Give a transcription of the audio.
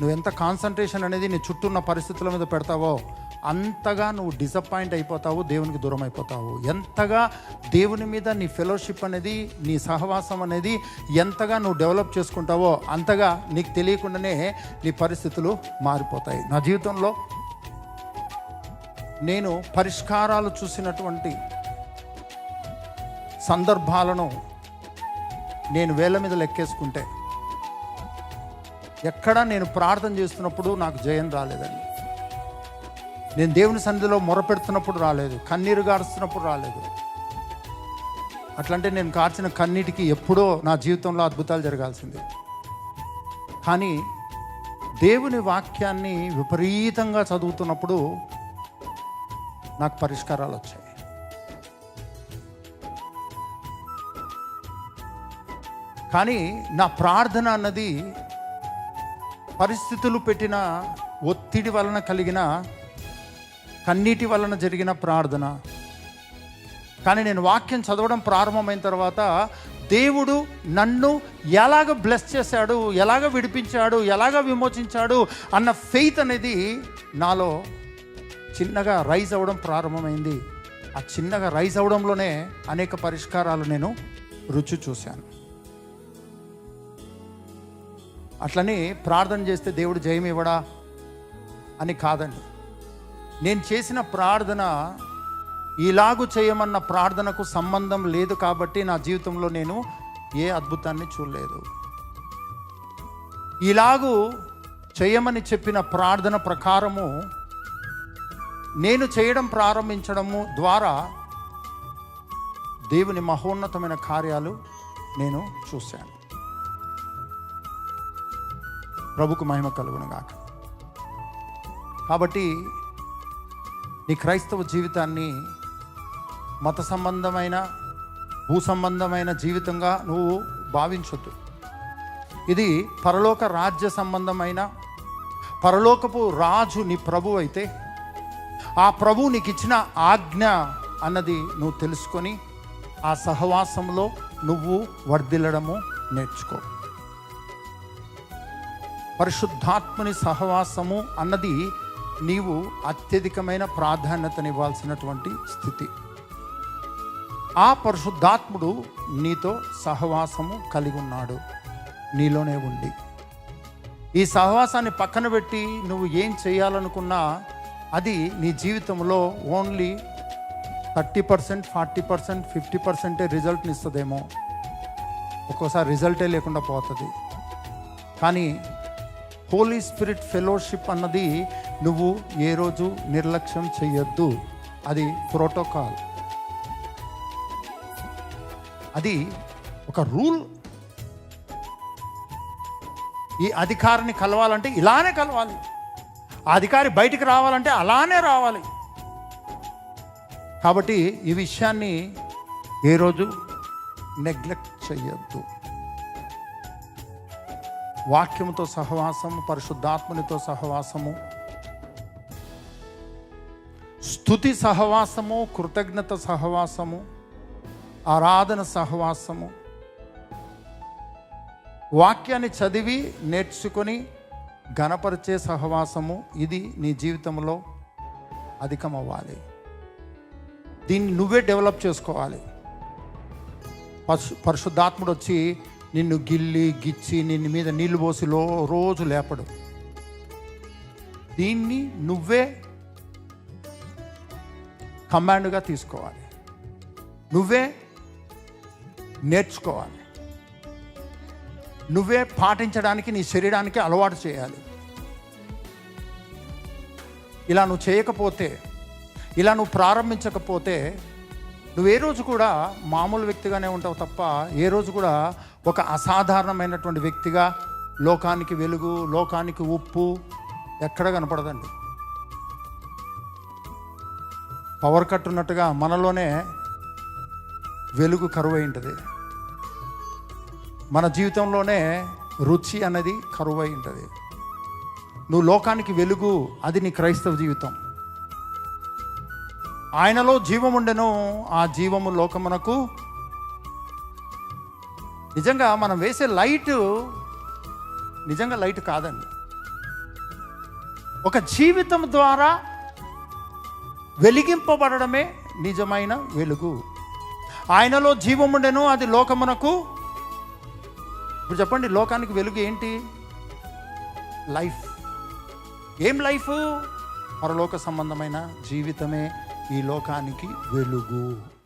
నువ్వు ఎంత కాన్సన్ట్రేషన్ అనేది నీ చుట్టూ ఉన్న పరిస్థితుల మీద పెడతావో అంతగా నువ్వు డిసప్పాయింట్ అయిపోతావు దేవునికి దూరం అయిపోతావు. ఎంతగా దేవుని మీద నీ ఫెలోషిప్ అనేది నీ సహవాసం అనేది ఎంతగా నువ్వు డెవలప్ చేసుకుంటావో అంతగా నీకు తెలియకుండానే నీ పరిస్థితులు మారిపోతాయి. నా జీవితంలో నేను పరిష్కారాలు చూసినటువంటి సందర్భాలను నేను వేళ్ళ మీద లెక్కేసుకుంటే ఎక్కడా నేను ప్రార్థన చేస్తున్నప్పుడు నాకు జయం రాలేదండి. నేను దేవుని సన్నిధిలో మొరపెడుతున్నప్పుడు రాలేదు. కన్నీరు గారుస్తున్నప్పుడు రాలేదు. అట్లంటే నేను కార్చిన కన్నీటికి ఎప్పుడో నా జీవితంలో అద్భుతాలు జరగాల్సిందే. కానీ దేవుని వాక్యాన్ని విపరీతంగా చదువుతున్నప్పుడు నాకు పరిష్కారాలు వచ్చాయి. కానీ నా ప్రార్థన అన్నది పరిస్థితులు పెట్టిన ఒత్తిడి వలన కలిగిన కన్నీటి వలన జరిగిన ప్రార్థన. కానీ నేను వాక్యం చదవడం ప్రారంభమైన తర్వాత దేవుడు నన్ను ఎలాగ బ్లెస్ చేశాడు ఎలాగ విడిపించాడు ఎలాగ విమోచించాడు అన్న ఫెయిత్ అనేది నాలో చిన్నగా రైజ్ అవ్వడం ప్రారంభమైంది. ఆ చిన్నగా రైజ్ అవ్వడంలోనే అనేక పరిష్కారాలు నేను రుచి చూశాను. అట్లని ప్రార్థన చేస్తే దేవుడు జయం ఇవ్వడా అని కాదండి. నేను చేసిన ప్రార్థన ఇలాగు చేయమన్న ప్రార్థనకు సంబంధం లేదు కాబట్టి నా జీవితంలో నేను ఏ అద్భుతాన్ని చూడలేదు. ఇలాగు చేయమని చెప్పిన ప్రార్థన ప్రకారము నేను చేయడం ప్రారంభించడము ద్వారా దేవుని మహోన్నతమైన కార్యాలు నేను చూశాను. ప్రభుకు మహిమ కలుగునుగాక. కాబట్టి నీ క్రైస్తవ జీవితాన్ని మత సంబంధమైన భూ సంబంధమైన జీవితంగా నువ్వు భావించొద్దు. ఇది పరలోక రాజ్య సంబంధమైన పరలోకపు రాజు నీ ప్రభు అయితే ఆ ప్రభు నీకు ఇచ్చిన ఆజ్ఞ అన్నది నువ్వు తెలుసుకొని ఆ సహవాసంలో నువ్వు వర్ధిల్లడము నేర్చుకో. పరిశుద్ధాత్మని సహవాసము అన్నది నీవు అత్యధికమైన ప్రాధాన్యతనివ్వాల్సినటువంటి స్థితి. ఆ పరిశుద్ధాత్ముడు నీతో సహవాసము కలిగి ఉన్నాడు నీలోనే ఉండి. ఈ సహవాసాన్ని పక్కన పెట్టి నువ్వు ఏం చేయాలనుకున్నా అది నీ జీవితంలో only thirty percent forty percent fifty పర్సెంటే రిజల్ట్ని ఇస్తుందేమో. ఒక్కోసారి రిజల్టే లేకుండా పోతుంది. కానీ హోలీ స్పిరిట్ ఫెలోషిప్ అన్నది నువ్వు ఏ రోజు నిర్లక్ష్యం చేయొద్దు అది ప్రోటోకాల్ అది ఒక రూల్ ఈ అధికారిని కలవాలంటే ఇలానే కలవాలి. ఆ అధికారి బయటికి రావాలంటే అలానే రావాలి. కాబట్టి ఈ విషయాన్ని ఏ రోజు నెగ్లెక్ట్ చేయొద్దు వాక్యముతో సహవాసము పరిశుద్ధాత్మునితో సహవాసము. స్థుతి సహవాసము కృతజ్ఞత సహవాసము ఆరాధన సహవాసము. వాక్యాన్ని చదివి నేర్చుకొని గణపరిచే సహవాసము ఇది నీ జీవితంలో అధికమవ్వాలి. దీన్ని నువ్వే డెవలప్ చేసుకోవాలి. పశు పరిశుద్ధాత్ముడు వచ్చి నిన్ను గిల్లి గిచ్చి నిన్ను మీద నీళ్ళు పోసి లో రోజు లేపడు. దీన్ని నువ్వే కమాండ్గా తీసుకోవాలి. నువ్వే నేర్చుకోవాలి. నువ్వే పాటించడానికి నీ శరీరానికి అలవాటు చేయాలి. ఇలా నువ్వు చేయకపోతే ఇలా నువ్వు ప్రారంభించకపోతే నువ్వు ఏ రోజు కూడా మామూలు వ్యక్తిగానే ఉంటావు తప్ప ఏ రోజు కూడా ఒక అసాధారణమైనటువంటి వ్యక్తిగా లోకానికి వెలుగు లోకానికి ఉప్పు ఎక్కడ కనపడదండి. పవర్ కట్ ఉన్నట్టుగా మనలోనే వెలుగు కరువై ఉంటుంది. మన జీవితంలోనే రుచి అనేది కరువై ఉంటుంది. నువ్వు లోకానికి వెలుగు అది నీ క్రైస్తవ జీవితం. ఆయనలో జీవం ఉండెను ఆ జీవము లోకమునకు. నిజంగా మనం వేసే లైట్ నిజంగా లైట్ కాదండి. ఒక జీవితం ద్వారా వెలిగింపబడడమే నిజమైన వెలుగు. ఆయనలో జీవముండెను అది లోకమునకు. ఇప్పుడు చెప్పండి లోకానికి వెలుగు ఏంటి? లైఫ్. ఏం లైఫ్? పరలోక సంబంధమైన జీవితమే. ఈ లోకానికి వెలుగు.